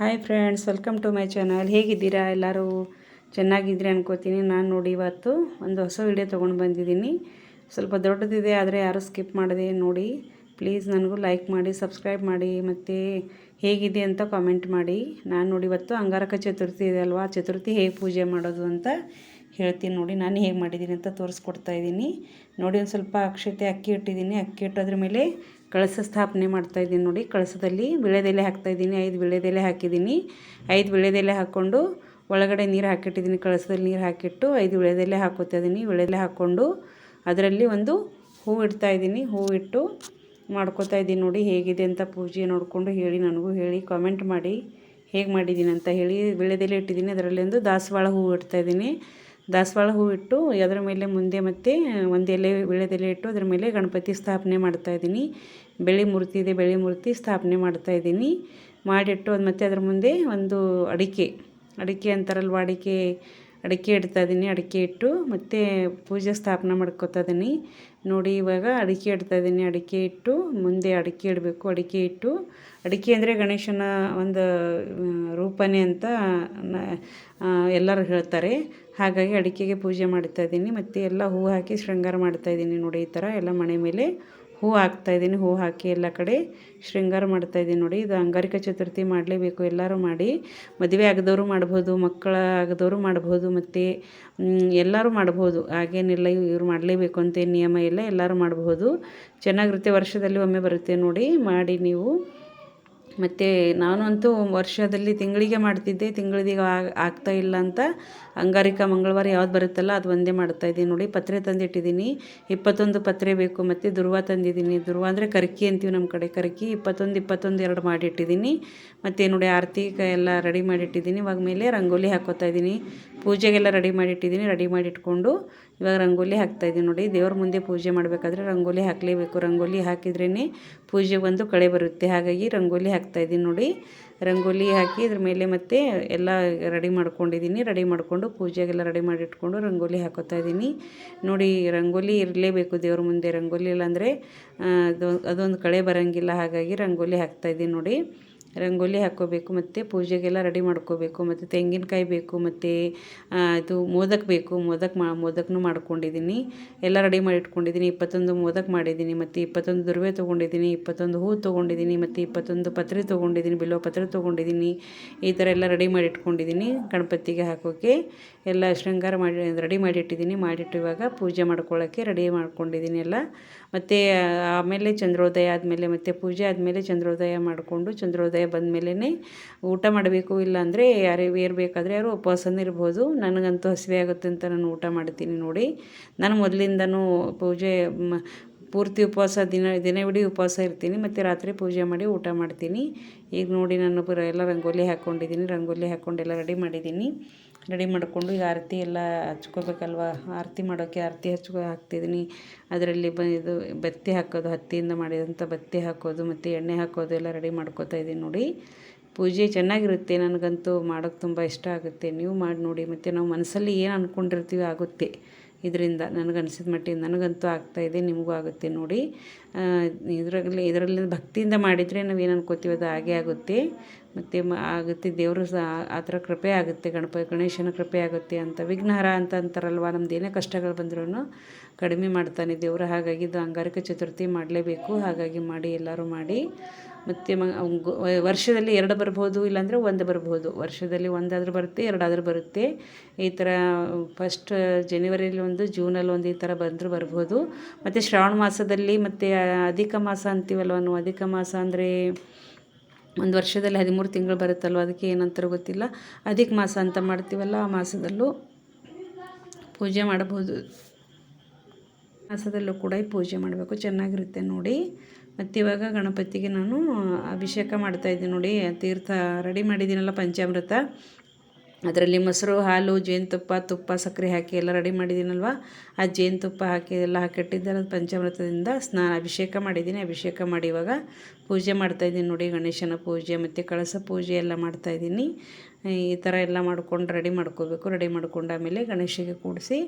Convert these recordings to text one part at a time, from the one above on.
Hi friends, welcome to my channel. ಹೇಗಿದ್ದೀರಾ? ಎಲ್ಲರೂ ಚೆನ್ನಾಗಿದ್ದೀರಿ ಅನ್ಕೋತೀನಿ. ನಾನು ನೋಡಿ ಇವತ್ತು ಒಂದು ಹೊಸ ವಿಡಿಯೋ ತೊಗೊಂಡು ಬಂದಿದ್ದೀನಿ. ಸ್ವಲ್ಪ ದೊಡ್ಡದಿದೆ ಆದರೆ ಯಾರು ಸ್ಕಿಪ್ ಮಾಡಿದೆ ನೋಡಿ. ಪ್ಲೀಸ್ ನನಗೂ ಲೈಕ್ ಮಾಡಿ, ಸಬ್ಸ್ಕ್ರೈಬ್ ಮಾಡಿ, ಮತ್ತು ಹೇಗಿದೆ ಅಂತ ಕಾಮೆಂಟ್ ಮಾಡಿ. ನಾನು ನೋಡಿ ಇವತ್ತು ಅಂಗಾರಕ ಚತುರ್ಥಿ ಇದೆ ಅಲ್ವಾ? ಚತುರ್ಥಿ ಹೇಗೆ ಪೂಜೆ ಮಾಡೋದು ಅಂತ ಹೇಳ್ತೀನಿ ನೋಡಿ. ನಾನು ಹೇಗೆ ಮಾಡಿದ್ದೀನಿ ಅಂತ ತೋರಿಸ್ಕೊಡ್ತಾ ಇದ್ದೀನಿ. ನೋಡಿ ಒಂದು ಸ್ವಲ್ಪ ಅಕ್ಷತೆ, ಅಕ್ಕಿ ಇಟ್ಟಿದ್ದೀನಿ. ಅಕ್ಕಿ ಇಟ್ಟೋದ್ರ ಮೇಲೆ ಕಳಸ ಸ್ಥಾಪನೆ ಮಾಡ್ತಾ ಇದ್ದೀನಿ ನೋಡಿ, ಕಳಸದಲ್ಲಿ ವಿಳೆದೆಲೆ ಹಾಕ್ತಾಯಿದ್ದೀನಿ ಐದು ವಿಳೆದೆಲೆ ಹಾಕಿದ್ದೀನಿ. ಐದು ವಿಳೆದೆಲೆ ಹಾಕ್ಕೊಂಡು ಒಳಗಡೆ ನೀರು ಹಾಕಿಟ್ಟಿದ್ದೀನಿ, ಕಳಸದಲ್ಲಿ ನೀರು ಹಾಕಿಟ್ಟು ಐದು ವಿಳೆದೆಲೆ ಹಾಕೋತಾ ಇದ್ದೀನಿ. ವಿಳೆದೆಲೆ ಹಾಕ್ಕೊಂಡು ಅದರಲ್ಲಿ ಒಂದು ಹೂ ಇಡ್ತಾಯಿದ್ದೀನಿ ಹೂ ಇಟ್ಟು ಮಾಡ್ಕೋತಾ ಇದ್ದೀನಿ ನೋಡಿ, ಹೇಗಿದೆ ಅಂತ ಪೂಜೆ ನೋಡಿಕೊಂಡು ಹೇಳಿ, ನನಗೂ ಹೇಳಿ ಕಾಮೆಂಟ್ ಮಾಡಿ, ಹೇಗೆ ಮಾಡಿದ್ದೀನಿ ಅಂತ ಹೇಳಿ ವಿಳೆದೆಲೆ ಇಟ್ಟಿದ್ದೀನಿ. ಅದರಲ್ಲಿ ಒಂದು ದಾಸವಾಳ ಇಡ್ತಾ ಇದ್ದೀನಿ. ದಾಸವಾಳ ಹೂ ಇಟ್ಟು ಅದರ ಮೇಲೆ ಮುಂದೆ ಮತ್ತೆ ಒಂದು ಎಲೆ ವಿಳೆದೆಲೆ ಇಟ್ಟು ಅದರ ಮೇಲೆ ಗಣಪತಿ ಸ್ಥಾಪನೆ ಮಾಡ್ತಾಯಿದ್ದೀನಿ ಬೆಳ್ಳಿ ಮೂರ್ತಿ ಇದೆ ಬೆಳ್ಳಿ ಮೂರ್ತಿ ಸ್ಥಾಪನೆ ಮಾಡ್ತಾ ಇದ್ದೀನಿ. ಮಾಡಿಟ್ಟು ಅದು ಮತ್ತು ಅದ್ರ ಮುಂದೆ ಒಂದು ಅಡಿಕೆ ಅಡಿಕೆ ಅಂತಾರಲ್ವ, ಅಡಿಕೆ ಅಡಿಕೆ ಇಡ್ತಾ ಇದ್ದೀನಿ, ಅಡಿಕೆ ಇಟ್ಟು ಮತ್ತು ಪೂಜೆ ಸ್ಥಾಪನೆ ಮಾಡ್ಕೋತಾ ಇದ್ದೀನಿ. ನೋಡಿ ಇವಾಗ ಅಡಿಕೆ ಇಡ್ತಾ ಇದ್ದೀನಿ, ಅಡಿಕೆ ಇಟ್ಟು ಮುಂದೆ ಅಡಿಕೆ ಇಡಬೇಕು, ಅಡಿಕೆ ಇಟ್ಟು. ಅಡಿಕೆ ಅಂದರೆ ಗಣೇಶನ ಒಂದು ರೂಪನೆ ಅಂತ ಎಲ್ಲರೂ ಹೇಳ್ತಾರೆ. ಹಾಗಾಗಿ ಅಡಿಕೆಗೆ ಪೂಜೆ ಮಾಡ್ತಾ ಇದ್ದೀನಿ, ಮತ್ತು ಎಲ್ಲ ಹೂ ಹಾಕಿ ಶೃಂಗಾರ ಮಾಡ್ತಾ ಇದ್ದೀನಿ ನೋಡಿ ಈ ಥರ ಎಲ್ಲ ಮನೆ ಮೇಲೆ. ಹೂ ಹಾಕ್ತಾಯಿದ್ದೀನಿ ಹೂ ಹಾಕಿ ಎಲ್ಲ ಕಡೆ ಶೃಂಗಾರ ಮಾಡ್ತಾಯಿದ್ದೀನಿ ನೋಡಿ. ಇದು ಅಂಗಾರಿಕ ಚತುರ್ಥಿ ಮಾಡಲೇಬೇಕು, ಎಲ್ಲರೂ ಮಾಡಿ. ಮದುವೆ ಆಗದವರು ಮಾಡ್ಬೋದು, ಮಕ್ಕಳ ಆಗದವರು ಮಾಡ್ಬೋದು, ಮತ್ತು ಎಲ್ಲರೂ ಮಾಡ್ಬೋದು. ಹಾಗೇನಿಲ್ಲ ಇವ್ರು ಮಾಡಲೇಬೇಕು ಅಂತ ನಿಯಮ ಇಲ್ಲ, ಎಲ್ಲರೂ ಮಾಡ್ಬೋದು. ಚೆನ್ನಾಗಿರುತ್ತೆ, ವರ್ಷದಲ್ಲಿ ಒಮ್ಮೆ ಬರುತ್ತೆ ನೋಡಿ, ಮಾಡಿ ನೀವು. ಮತ್ತು, ನಾನಂತೂ ವರ್ಷದಲ್ಲಿ ತಿಂಗಳಿಗೆ ಮಾಡ್ತಿದ್ದೆ, ತಿಂಗಳಿಗೆ ಆಗ್ತಾ ಇಲ್ಲ ಅಂತ ಅಂಗಾರಿಕ ಮಂಗಳವಾರ ಯಾವ್ದು ಬರುತ್ತಲ್ಲ ಅದು ಒಂದೇ ಮಾಡ್ತಾ ಇದ್ದೀನಿ. ನೋಡಿ, ಪತ್ರೆ ತಂದಿಟ್ಟಿದ್ದೀನಿ. ಇಪ್ಪತ್ತೊಂದು ಪತ್ರೆ ಬೇಕು ಮತ್ತು ದುರ್ವ ತಂದಿದ್ದೀನಿ. ದುರ್ವ ಅಂದರೆ ಕರ್ಕಿ ಅಂತೀವಿ ನಮ್ಮ ಕಡೆ. ಕರ್ಕಿ ಇಪ್ಪತ್ತೊಂದು ಇಪ್ಪತ್ತೊಂದು ಎರಡು ಮಾಡಿಟ್ಟಿದ್ದೀನಿ. ಮತ್ತು ನೋಡಿ, ಆರತಿ ಎಲ್ಲ ರೆಡಿ ಮಾಡಿಟ್ಟಿದ್ದೀನಿ. ಇವಾಗ ಮೇಲೆ ರಂಗೋಲಿ ಹಾಕೋತಾ ಇದ್ದೀನಿ. ಪೂಜೆಗೆಲ್ಲ ರೆಡಿ ಮಾಡಿಟ್ಟಿದ್ದೀನಿ. ರೆಡಿ ಮಾಡಿಟ್ಕೊಂಡು ಇವಾಗ ರಂಗೋಲಿ ಹಾಕ್ತಾಯಿದ್ದೀನಿ ನೋಡಿ, ದೇವ್ರ ಮುಂದೆ ಪೂಜೆ ಮಾಡಬೇಕಾದ್ರೆ ರಂಗೋಲಿ ಹಾಕಲೇಬೇಕು. ರಂಗೋಲಿ ಹಾಕಿದ್ರೇ ಪೂಜೆ ಒಂದು ಕಳೆ ಬರುತ್ತೆ. ಹಾಗಾಗಿ ರಂಗೋಲಿ ಹಾಕ್ತಾಯಿದ್ದೀನಿ ನೋಡಿ ರಂಗೋಲಿ ಹಾಕಿ ಇದ್ರ ಮೇಲೆ ಮತ್ತೆ ಎಲ್ಲ ರೆಡಿ ಮಾಡ್ಕೊಂಡಿದ್ದೀನಿ. ರೆಡಿ ಮಾಡಿಕೊಂಡು ಪೂಜೆಗೆಲ್ಲ ರೆಡಿ ಮಾಡಿ ಇಟ್ಕೊಂಡು ರಂಗೋಲಿ ಹಾಕೋತಾ ಇದ್ದೀನಿ. ನೋಡಿ, ರಂಗೋಲಿ ಇರಲೇಬೇಕು ದೇವ್ರ ಮುಂದೆ. ರಂಗೋಲಿ ಇಲ್ಲಾಂದರೆ ಅದು, ಅದೊಂದು ಕಳೆ ಬರೋಂಗಿಲ್ಲ. ಹಾಗಾಗಿ ರಂಗೋಲಿ ಹಾಕ್ತಾಯಿದ್ದೀನಿ ನೋಡಿ. ರಂಗೋಲಿ ಹಾಕ್ಕೋಬೇಕು, ಮತ್ತು ಪೂಜೆಗೆಲ್ಲ ರೆಡಿ ಮಾಡ್ಕೋಬೇಕು, ಮತ್ತು ತೆಂಗಿನಕಾಯಿ ಬೇಕು, ಮತ್ತು ಇದು ಮೋದಕ ಬೇಕು, ಮೋದಕ ಮಾ, ಮೋದಕನೂ ಮಾಡ್ಕೊಂಡಿದ್ದೀನಿ ಎಲ್ಲ ರೆಡಿ ಮಾಡಿ ಇಟ್ಕೊಂಡಿದ್ದೀನಿ ಇಪ್ಪತ್ತೊಂದು ಮೋದಕ ಮಾಡಿದ್ದೀನಿ ಮತ್ತು ಇಪ್ಪತ್ತೊಂದು ದುರ್ವೆ ತೊಗೊಂಡಿದ್ದೀನಿ ಇಪ್ಪತ್ತೊಂದು ಹೂ ತೊಗೊಂಡಿದ್ದೀನಿ ಮತ್ತು ಇಪ್ಪತ್ತೊಂದು ಪತ್ರೆ ತೊಗೊಂಡಿದ್ದೀನಿ ಬಿಲ್ವ ಪತ್ರೆ ತೊಗೊಂಡಿದ್ದೀನಿ ಈ ಥರ ಎಲ್ಲ ರೆಡಿ ಮಾಡಿ ಇಟ್ಕೊಂಡಿದ್ದೀನಿ ಗಣಪತಿಗೆ ಹಾಕೋಕ್ಕೆ ಎಲ್ಲ ಶೃಂಗಾರ ಮಾಡಿ, ರೆಡಿ ಮಾಡಿಟ್ಟಿದ್ದೀನಿ. ಮಾಡಿಟ್ಟು ಇವಾಗ ಪೂಜೆ ಮಾಡ್ಕೊಳ್ಳೋಕ್ಕೆ ರೆಡಿ ಮಾಡ್ಕೊಂಡಿದ್ದೀನಿ ಎಲ್ಲ. ಮತ್ತು ಆಮೇಲೆ ಚಂದ್ರೋದಯ ಆದಮೇಲೆ, ಮತ್ತು ಪೂಜೆ ಆದಮೇಲೆ ಚಂದ್ರೋದಯ ಮಾಡಿಕೊಂಡು, ಚಂದ್ರೋದಯ ಬಂದಮೇಲೆ ಊಟ ಮಾಡಬೇಕು. ಇಲ್ಲಾಂದರೆ ಏರ್ ಬೇಕಾದರೆ ಯಾರು ಉಪವಾಸನೂ ಇರ್ಬೋದು. ನನಗಂತೂ ಹಸಿವೆ ಆಗುತ್ತೆ ಅಂತ ನಾನು ಊಟ ಮಾಡ್ತೀನಿ ನೋಡಿ. ನಾನು ಮೊದಲಿಂದನೂ ಪೂಜೆ ಪೂರ್ತಿ ಉಪವಾಸ ದಿನ, ದಿನವಿಡೀ ಉಪವಾಸ ಇರ್ತೀನಿ, ಮತ್ತು ರಾತ್ರಿ ಪೂಜೆ ಮಾಡಿ ಊಟ ಮಾಡ್ತೀನಿ. ಈಗ ನೋಡಿ ನಾನು ಎಲ್ಲ ರಂಗೋಲಿ ಹಾಕ್ಕೊಂಡಿದ್ದೀನಿ ರಂಗೋಲಿ ಹಾಕ್ಕೊಂಡು ಎಲ್ಲ ರೆಡಿ ಮಾಡಿದ್ದೀನಿ. ರೆಡಿ ಮಾಡಿಕೊಂಡು ಈಗ ಆರತಿ ಎಲ್ಲ ಹಚ್ಕೋಬೇಕಲ್ವ? ಆರತಿ ಮಾಡೋಕ್ಕೆ ಆರತಿ ಹಚ್ಕೊ ಹಾಕ್ತಿದ್ದೀನಿ. ಅದರಲ್ಲಿ ಬ, ಇದು ಬತ್ತಿ ಹಾಕೋದು, ಹತ್ತಿಯಿಂದ ಮಾಡಿದಂಥ ಬತ್ತಿ ಹಾಕೋದು, ಮತ್ತು ಎಣ್ಣೆ ಹಾಕೋದು ಎಲ್ಲ ರೆಡಿ ಮಾಡ್ಕೋತಾ ಇದ್ದೀನಿ ನೋಡಿ. ಪೂಜೆ ಚೆನ್ನಾಗಿರುತ್ತೆ, ನನಗಂತೂ ಮಾಡೋಕ್ಕೆ ತುಂಬ ಇಷ್ಟ ಆಗುತ್ತೆ. ನೀವು ಮಾಡಿ ನೋಡಿ, ಮತ್ತು ನಾವು ಮನಸ್ಸಲ್ಲಿ ಏನು ಅಂದ್ಕೊಂಡಿರ್ತೀವಿ ಆಗುತ್ತೆ. ಇದರಿಂದ ನನಗನ್ಸಿದ ಮಟ್ಟಿಗೆ ನನಗಂತೂ ಆಗ್ತಾಯಿದೆ ನಿಮಗೂ ಆಗುತ್ತೆ ನೋಡಿ. ಇದರಲ್ಲಿ ಇದರಲ್ಲಿ ಭಕ್ತಿಯಿಂದ ಮಾಡಿದರೆ ನಾವು ಏನು ಅನ್ಕೋತೀವಿ ಅದು ಹಾಗೆ ಆಗುತ್ತೆ. ಮತ್ತು ಆಗುತ್ತೆ ದೇವರು ಸಹ, ಆ ಥರ ಕೃಪೆ ಆಗುತ್ತೆ, ಗಣಪ, ಗಣೇಶನ ಕೃಪೆ ಆಗುತ್ತೆ ಅಂತ. ವಿಘ್ನಹರ ಅಂತ ಅಂತಾರಲ್ವ, ನಮ್ದು ಏನೇ ಕಷ್ಟಗಳು ಬಂದರೂ ಕಡಿಮೆ ಮಾಡ್ತಾನೆ ದೇವರು. ಹಾಗಾಗಿ ಇದು ಅಂಗಾರಕ ಚತುರ್ಥಿ ಮಾಡಲೇಬೇಕು. ಹಾಗಾಗಿ ಮಾಡಿ, ಎಲ್ಲರೂ ಮಾಡಿ. ಮತ್ತು ಮ ವರ್ಷದಲ್ಲಿ ಎರಡು ಬರ್ಬೋದು ಇಲ್ಲಾಂದರೆ ಒಂದು ಬರ್ಬೋದು. ವರ್ಷದಲ್ಲಿ ಒಂದಾದರೂ ಬರುತ್ತೆ, ಎರಡಾದರೂ ಬರುತ್ತೆ. ಈ ಥರ ಫಸ್ಟ್ ಜನವರಿಯಲ್ಲಿ ಒಂದು ಜೂನಲ್ಲಿ ಒಂದು ಈ ಥರ ಬಂದರೂ ಬರ್ಬೋದು. ಮತ್ತು ಶ್ರಾವಣ ಮಾಸದಲ್ಲಿ ಮತ್ತು ಅಧಿಕ ಮಾಸ ಅಂತೀವಲ್ವ ನಾವು? ಅಧಿಕ ಮಾಸ ಅಂದರೆ ಒಂದು ವರ್ಷದಲ್ಲಿ ಹದಿಮೂರು ತಿಂಗಳು ಬರುತ್ತಲ್ವ? ಅದಕ್ಕೆ ಏನಂತಾರೋ ಗೊತ್ತಿಲ್ಲ. ಅಧಿಕ ಮಾಸ ಅಂತ ಮಾಡ್ತೀವಲ್ಲ, ಆ ಮಾಸದಲ್ಲೂ ಪೂಜೆ ಮಾಡಬಹುದು. ಮಾಸದಲ್ಲೂ ಕೂಡ ಪೂಜೆ ಮಾಡಬೇಕು. ಚೆನ್ನಾಗಿರುತ್ತೆ ನೋಡಿ. ಮತ್ತು ಇವಾಗ ಗಣಪತಿಗೆ ನಾನು ಅಭಿಷೇಕ ಮಾಡ್ತಾಯಿದ್ದೀನಿ ನೋಡಿ, ತೀರ್ಥ ರೆಡಿ ಮಾಡಿದ್ದೀನಲ್ಲ ಪಂಚಾಮೃತ. ಅದರಲ್ಲಿ ಮೊಸರು, ಹಾಲು, ಜೇನುತುಪ್ಪ, ತುಪ್ಪ, ಸಕ್ಕರೆ ಹಾಕಿ ಎಲ್ಲ ರೆಡಿ ಮಾಡಿದ್ದೀನಲ್ವ? ಆ ಜೇನುತುಪ್ಪ ಹಾಕಿ ಎಲ್ಲ ಹಾಕಿಟ್ಟಿದ್ದೆಲ್ಲ ಪಂಚಾಮೃತದಿಂದ. ಸ್ನಾನ, ಅಭಿಷೇಕ ಮಾಡಿದ್ದೀನಿ. ಅಭಿಷೇಕ ಮಾಡಿ ಇವಾಗ ಪೂಜೆ ಮಾಡ್ತಾಯಿದ್ದೀನಿ ನೋಡಿ, ಗಣೇಶನ ಪೂಜೆ ಮತ್ತು ಕಳಸ ಪೂಜೆ ಎಲ್ಲ ಮಾಡ್ತಾಯಿದ್ದೀನಿ ಈ ಥರ ಎಲ್ಲ ಮಾಡ್ಕೊಂಡು ರೆಡಿ ಮಾಡ್ಕೋಬೇಕು. ರೆಡಿ ಮಾಡ್ಕೊಂಡು ಆಮೇಲೆ ಗಣೇಶಿಗೆ ಕೂಡಿಸಿ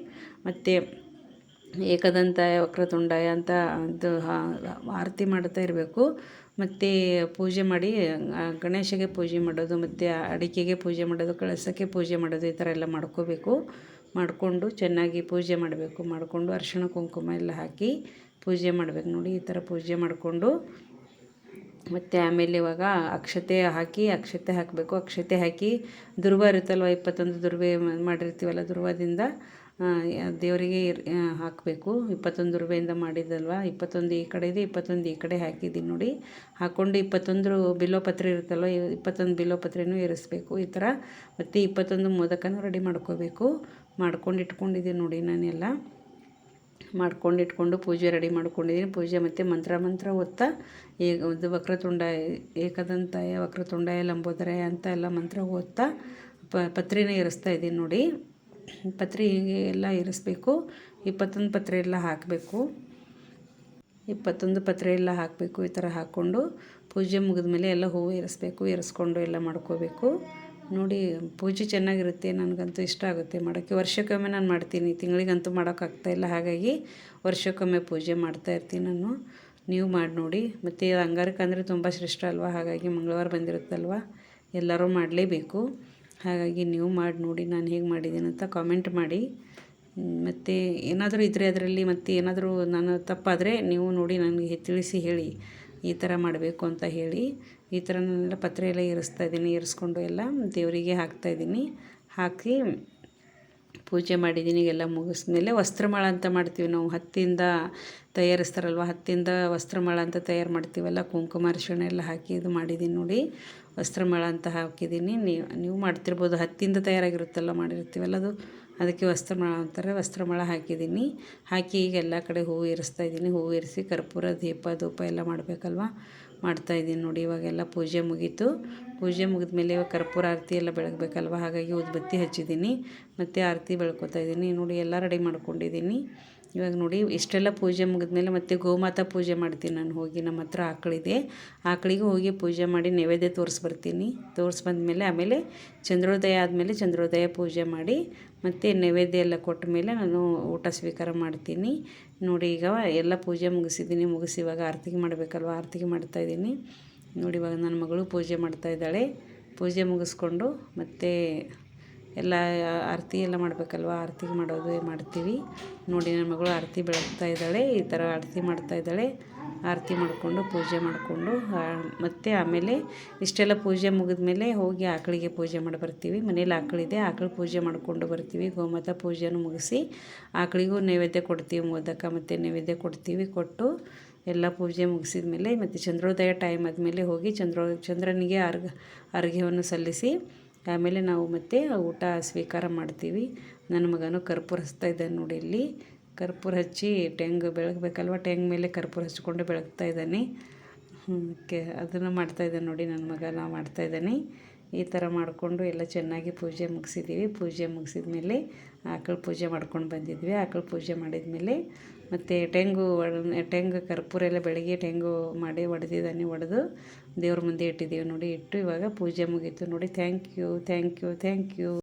ಮತ್ತು ಏಕದಂತಾಯ ವಕ್ರತುಂಡಾಯ ಅಂತ ಅದು ಆರತಿ ಮಾಡ್ತಾ ಇರಬೇಕು. ಮತ್ತು ಪೂಜೆ ಮಾಡಿ ಗಣೇಶಗೆ ಪೂಜೆ ಮಾಡೋದು, ಮತ್ತು ಅಡಿಕೆಗೆ ಪೂಜೆ ಮಾಡೋದು, ಕಳಸಕ್ಕೆ ಪೂಜೆ ಮಾಡೋದು, ಈ ಥರ ಎಲ್ಲ ಮಾಡ್ಕೋಬೇಕು. ಮಾಡಿಕೊಂಡು ಚೆನ್ನಾಗಿ ಪೂಜೆ ಮಾಡಬೇಕು. ಮಾಡಿಕೊಂಡು ಅರಿಶಿಣ, ಕುಂಕುಮ ಎಲ್ಲ ಹಾಕಿ ಪೂಜೆ ಮಾಡಬೇಕು. ನೋಡಿ, ಈ ಥರ ಪೂಜೆ ಮಾಡಿಕೊಂಡು, ಮತ್ತು ಆಮೇಲೆ ಇವಾಗ ಅಕ್ಷತೆ ಹಾಕಿ, ಅಕ್ಷತೆ ಹಾಕಬೇಕು. ಅಕ್ಷತೆ ಹಾಕಿ ದುರ್ವ ಇರುತ್ತಲ್ವ ಇಪ್ಪತ್ತೊಂದು ದುರ್ವೆ ಮಾಡಿರ್ತೀವಲ್ಲ, ದುರ್ವದಿಂದ ದೇವರಿಗೆ ಹಾಕಬೇಕು. ಇಪ್ಪತ್ತೊಂದು ರೂಪಾಯಿಂದ ಮಾಡಿದ್ದಲ್ವ? ಇಪ್ಪತ್ತೊಂದು ಈ ಕಡೆ ಇದೆ ಇಪ್ಪತ್ತೊಂದು ಈ ಕಡೆ ಹಾಕಿದ್ದೀನಿ ನೋಡಿ. ಹಾಕ್ಕೊಂಡು ಇಪ್ಪತ್ತೊಂದು ಬಿಲ್ಲೋಪತ್ರೆ ಇರುತ್ತಲ್ವ? ಇಪ್ಪತ್ತೊಂದು ಬಿಲ್ಲೋಪತ್ರೆನೂ ಇರಿಸ್ಬೇಕು ಈ ಥರ. ಮತ್ತು ಇಪ್ಪತ್ತೊಂದು ಮೋದಕನೂ ರೆಡಿ ಮಾಡ್ಕೋಬೇಕು. ಮಾಡ್ಕೊಂಡು ಇಟ್ಕೊಂಡಿದ್ದೀನಿ ನೋಡಿ ನಾನೆಲ್ಲ. ಮಾಡ್ಕೊಂಡು ಇಟ್ಕೊಂಡು ಪೂಜೆ ರೆಡಿ ಮಾಡ್ಕೊಂಡಿದ್ದೀನಿ. ಪೂಜೆ ಮತ್ತು ಮಂತ್ರ ಮಂತ್ರ ಓದ್ತಾ ಈಗ ಒಂದು ವಕ್ರತುಂಡ, ಏಕದಂತಾಯ ವಕ್ರತುಂಡಾಯ ಲಂಬೋದರಾಯ ಅಂತ ಎಲ್ಲ ಮಂತ್ರ ಓದ್ತಾ ಪತ್ರಿನ ಇರಿಸ್ತಾ ಇದ್ದೀನಿ ನೋಡಿ. ಪತ್ರಿ ಹೀಗೆ ಎಲ್ಲ ಇರಿಸ್ಬೇಕು. ಇಪ್ಪತ್ತೊಂದು ಪತ್ರೆ ಎಲ್ಲ ಹಾಕಬೇಕು. ಇಪ್ಪತ್ತೊಂದು ಪತ್ರೆ ಎಲ್ಲ ಹಾಕಬೇಕು, ಈ ಥರ ಹಾಕ್ಕೊಂಡು ಪೂಜೆ ಮುಗಿದ ಮೇಲೆ ಎಲ್ಲ ಹೂವು ಇರಿಸ್ಬೇಕು, ಇರಿಸ್ಕೊಂಡು ಎಲ್ಲ ಮಾಡ್ಕೋಬೇಕು. ನೋಡಿ, ಪೂಜೆ ಚೆನ್ನಾಗಿರುತ್ತೆ, ನನಗಂತೂ ಇಷ್ಟ ಆಗುತ್ತೆ ಮಾಡೋಕ್ಕೆ. ವರ್ಷಕ್ಕೊಮ್ಮೆ ನಾನು ಮಾಡ್ತೀನಿ, ತಿಂಗಳಿಗಂತೂ ಮಾಡೋಕ್ಕಾಗ್ತಾಯಿಲ್ಲ ಹಾಗಾಗಿ ವರ್ಷಕ್ಕೊಮ್ಮೆ ಪೂಜೆ ಮಾಡ್ತಾ ಇರ್ತೀನಿ ನಾನು. ನೀವು ಮಾಡಿ ನೋಡಿ. ಮತ್ತು ಅಂಗಾರಕ್ಕೆ ಅಂದರೆ ತುಂಬ ಶ್ರೇಷ್ಠ ಅಲ್ವಾ? ಹಾಗಾಗಿ ಮಂಗಳವಾರ ಬಂದಿರುತ್ತಲ್ವ? ಎಲ್ಲರೂ ಮಾಡಲೇಬೇಕು. ಹಾಗಾಗಿ ನೀವು ಮಾಡಿ ನೋಡಿ ನಾನು ಹೇಗೆ ಮಾಡಿದ್ದೀನಿ ಅಂತ ಕಾಮೆಂಟ್ ಮಾಡಿ. ಮತ್ತು ಏನಾದರೂ ಇದ್ದರೆ ಅದರಲ್ಲಿ ಮತ್ತು ಏನಾದರೂ ನಾನು ತಪ್ಪಾದರೆ ನೀವು ನೋಡಿ ನನಗೆ ತಿಳಿಸಿ ಹೇಳಿ. ಈ ಥರ ಮಾಡಬೇಕು ಅಂತ ಹೇಳಿ. ಈ ಥರ ನಾನೆಲ್ಲ ಪತ್ರೆ ಎಲ್ಲ ಇರಿಸ್ತಾ ಇದ್ದೀನಿ ಇರಿಸ್ಕೊಂಡು ಎಲ್ಲ ದೇವರಿಗೆ ಹಾಕ್ತಾಯಿದ್ದೀನಿ ಹಾಕಿ ಪೂಜೆ ಮಾಡಿದ್ದೀನಿ ಎಲ್ಲ ಮುಗಿಸ್ಮೇಲೆ ವಸ್ತ್ರಮಾಳ ಅಂತ ಮಾಡ್ತೀವಿ ನಾವು. ಹತ್ತಿಯಿಂದ ತಯಾರಿಸ್ತಾರಲ್ವ? ಹತ್ತಿಯಿಂದ ವಸ್ತ್ರಮಾಳ ಅಂತ ತಯಾರು ಮಾಡ್ತೀವಲ್ಲ, ಕುಂಕುಮ, ಅರಿಶಿಣ ಎಲ್ಲ ಹಾಕಿ ಇದು ಮಾಡಿದ್ದೀನಿ ನೋಡಿ. ವಸ್ತ್ರಮಾಳ ಅಂತ ಹಾಕಿದ್ದೀನಿ ನೀವು ನೀವು ಮಾಡ್ತಿರ್ಬೋದು. ಹತ್ತಿಯಿಂದ ತಯಾರಾಗಿರುತ್ತಲ್ಲ, ಮಾಡಿರ್ತೀವಲ್ಲ ಅದು. ಅದಕ್ಕೆ ವಸ್ತ್ರಮಾಳ ಅಂತಾರೆ. ವಸ್ತ್ರಮಾಳ ಹಾಕಿದ್ದೀನಿ. ಹಾಕಿ ಈಗ ಎಲ್ಲ ಕಡೆ ಹೂವು ಇರಿಸ್ತಾ ಇದ್ದೀನಿ. ಹೂವು ಇರಿಸಿ ಕರ್ಪೂರ, ದೀಪ, ಧೂಪ ಎಲ್ಲ ಮಾಡಬೇಕಲ್ವ? ಮಾಡ್ತಾಯಿದ್ದೀನಿ ನೋಡಿ, ಇವಾಗೆಲ್ಲ ಪೂಜೆ ಮುಗೀತು. ಪೂಜೆ ಮುಗಿದ ಮೇಲೆ ಇವಾಗ ಕರ್ಪೂರ, ಆರತಿ ಎಲ್ಲ ಬೆಳಗಬೇಕಲ್ವ? ಹಾಗಾಗಿ ಉದ್ಬತ್ತಿ ಹಚ್ಚಿದ್ದೀನಿ. ಮತ್ತು ಆರತಿ ಬೆಳ್ಕೊತಾ ಇದ್ದೀನಿ. ನೋಡಿ, ಎಲ್ಲ ರೆಡಿ ಮಾಡ್ಕೊಂಡಿದ್ದೀನಿ. ಇವಾಗ ನೋಡಿ, ಇಷ್ಟೆಲ್ಲ ಪೂಜೆ ಮುಗಿದ್ಮೇಲೆ ಮತ್ತೆ ಗೋಮಾತಾ ಪೂಜೆ ಮಾಡ್ತೀನಿ ನಾನು. ಹೋಗಿ ನಮ್ಮ ಹತ್ರ ಆಕಳಿದೆ. ಆಕಳಿಗೆ ಹೋಗಿ ಪೂಜೆ ಮಾಡಿ ನೈವೇದ್ಯ ತೋರಿಸ್ಬರ್ತೀನಿ. ತೋರಿಸಿ ಬಂದಮೇಲೆ ಆಮೇಲೆ ಚಂದ್ರೋದಯ ಆದಮೇಲೆ ಚಂದ್ರೋದಯ ಪೂಜೆ ಮಾಡಿ ಮತ್ತು ನೈವೇದ್ಯ ಎಲ್ಲ ಕೊಟ್ಟ ಮೇಲೆ ನಾನು ಊಟ ಸ್ವೀಕಾರ ಮಾಡ್ತೀನಿ. ನೋಡಿ ಈಗ ಎಲ್ಲ ಪೂಜೆ ಮುಗಿಸಿದ್ದೀನಿ. ಮುಗಿಸಿ ಇವಾಗ ಆರತಿಗೆ ಮಾಡಬೇಕಲ್ವ? ಆರತಿ ಮಾಡ್ತಾ ಇದ್ದೀನಿ. ನೋಡಿ ಇವಾಗ ನನ್ನ ಮಗಳು ಪೂಜೆ ಮಾಡ್ತಾ ಇದ್ದಾಳೆ. ಪೂಜೆ ಮುಗಿಸ್ಕೊಂಡು ಮತ್ತು ಎಲ್ಲ ಆರತಿ ಎಲ್ಲ ಮಾಡಬೇಕಲ್ವ? ಆರತಿ ಮಾಡೋದು ಮಾಡ್ತೀವಿ. ನೋಡಿ ನನ್ನ ಮಗಳು ಆರತಿ ಬೆಳಗ್ತಾ ಇದ್ದಾಳೆ. ಈ ಥರ ಆರತಿ ಮಾಡ್ತಾ ಇದ್ದಾಳೆ. ಆರತಿ ಮಾಡಿಕೊಂಡು, ಪೂಜೆ ಮಾಡಿಕೊಂಡು ಮತ್ತು ಆಮೇಲೆ ಇಷ್ಟೆಲ್ಲ ಪೂಜೆ ಮುಗಿದ ಮೇಲೆ ಹೋಗಿ ಆಕಳಿಗೆ ಪೂಜೆ ಮಾಡಿ ಬರ್ತೀವಿ. ಮನೇಲಿ ಆಕಳಿದೆ, ಆಕಳು ಪೂಜೆ ಮಾಡಿಕೊಂಡು ಬರ್ತೀವಿ. ಗೋಮಾತಾ ಪೂಜೆನೂ ಮುಗಿಸಿ ಆಕಳಿಗೂ ನೈವೇದ್ಯ ಕೊಡ್ತೀವಿ. ಮೋದಕ ಮತ್ತು ನೈವೇದ್ಯ ಕೊಡ್ತೀವಿ. ಕೊಟ್ಟು ಎಲ್ಲ ಪೂಜೆ ಮುಗಿಸಿದ ಮೇಲೆ ಮತ್ತು ಚಂದ್ರೋದಯ ಟೈಮ್ ಆದಮೇಲೆ ಹೋಗಿ ಚಂದ್ರೋ, ಚಂದ್ರನಿಗೆ ಅರ್ಘ, ಅರ್ಘ್ಯವನ್ನು ಸಲ್ಲಿಸಿ ಆಮೇಲೆ ನಾವು ಮತ್ತೆ ಊಟ ಸ್ವೀಕಾರ ಮಾಡ್ತೀವಿ. ನನ್ನ ಮಗನು ಕರ್ಪೂರ ಹಚ್ತಾ ಇದ್ದಾನೆ ನೋಡಿ ಇಲ್ಲಿ. ಕರ್ಪೂರ ಹಚ್ಚಿ ಟೆಂಗ್ ಬೆಳಗಬೇಕಲ್ವ? ಟೆಂಗ್ ಮೇಲೆ ಕರ್ಪೂರ ಹಚ್ಕೊಂಡು ಬೆಳಗ್ತಾ ಇದ್ದಾನೆ. ಕೆ ಅದನ್ನು ಮಾಡ್ತಾ ಇದ್ದಾನೆ ನೋಡಿ ನನ್ನ ಮಗ. ನಾವು ಮಾಡ್ತಾ ಇದ್ದಾನೆ. ಈ ಥರ ಮಾಡಿಕೊಂಡು ಎಲ್ಲ ಚೆನ್ನಾಗಿ ಪೂಜೆ ಮುಗಿಸಿದ್ದೀವಿ. ಪೂಜೆ ಮುಗಿಸಿದ ಮೇಲೆ ಆಕಳು ಪೂಜೆ ಮಾಡ್ಕೊಂಡು ಬಂದಿದ್ವಿ. ಆಕಳು ಪೂಜೆ ಮಾಡಿದ ಮೇಲೆ ಮತ್ತು ಟೆಂಗು ಟೆಂಗು ಕರ್ಪೂರ ಎಲ್ಲ ಬೆಳಗ್ಗೆ ಟೆಂಗು ಮಾಡಿ ಒಡೆದಿದ್ದಾನೆ, ಒಡೆದು ದೇವ್ರ ಮುಂದೆ ಇಟ್ಟಿದ್ದೀವಿ ನೋಡಿ ಇಟ್ಟು ಇವಾಗ ಪೂಜೆ ಮುಗೀತು ನೋಡಿ. Thank you thank you thank you.